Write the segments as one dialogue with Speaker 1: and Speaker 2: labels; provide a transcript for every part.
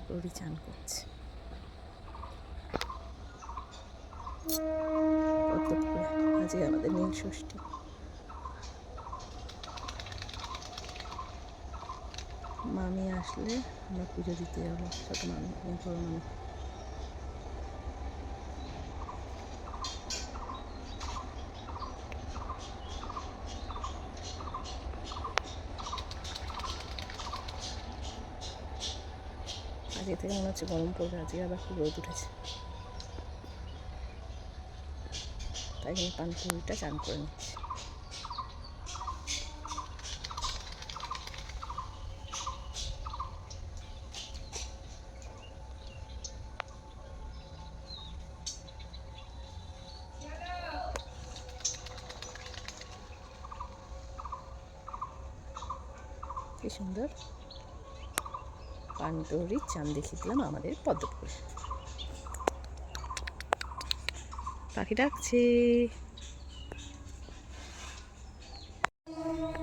Speaker 1: পানকৌড়ি চান করছে। আজকে আমাদের নীল ষষ্ঠী। মামি আসলে আমরা পুজো দিতে যাব সাথে মামি বড়ো মামি আজকে থেকে মনে হচ্ছে গরম পড়বে, আজকে আবার খুব রোদ উঠেছে। তাই জন্য পানপুরিটা চান করে নিচ্ছি। কি সুন্দর? পানটৌরি চান দেখিয়ে দিলাম আমাদের পদ্মপুরে পাখি ডাকছে।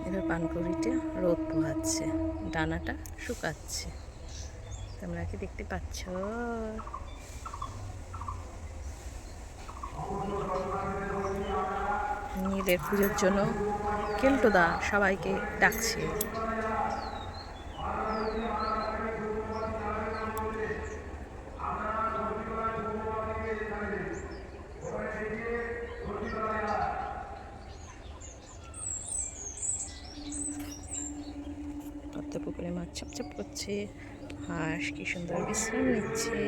Speaker 1: এবার পানকৌড়িটা রোদ পোহাচ্ছে ডানাটা শুকাচ্ছে। তোমরা কি দেখতে পাচ্ছ? নীলের পুজোর জন্য কেল্টোদা সবাইকে ডাকছে। পদ্ম পুকুরে মাছ চপচপ করছে, হাঁস কি সুন্দর বিশ্রাম নিচ্ছে।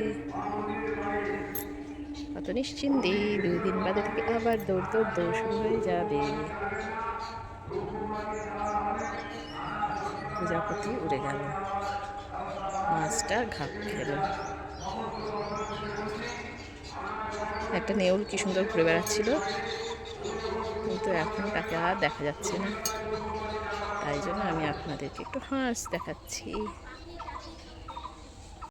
Speaker 1: কত নিশ্চিন্তি দুই দিন বাদে থেকে আবার দৌড় দৌড় দৌড় শুরু হয়ে যাবে। প্রজাপতি উড়ে গেল। মাছটা ঘাপ খেল। একটা নেউল কি সুন্দর ঘুরে বেড়াচ্ছিল। কিন্তু এখন তাকে আর দেখা যাচ্ছে না। তাই জন্য আমি আপনাদেরকে একটু হাঁস দেখাচ্ছি।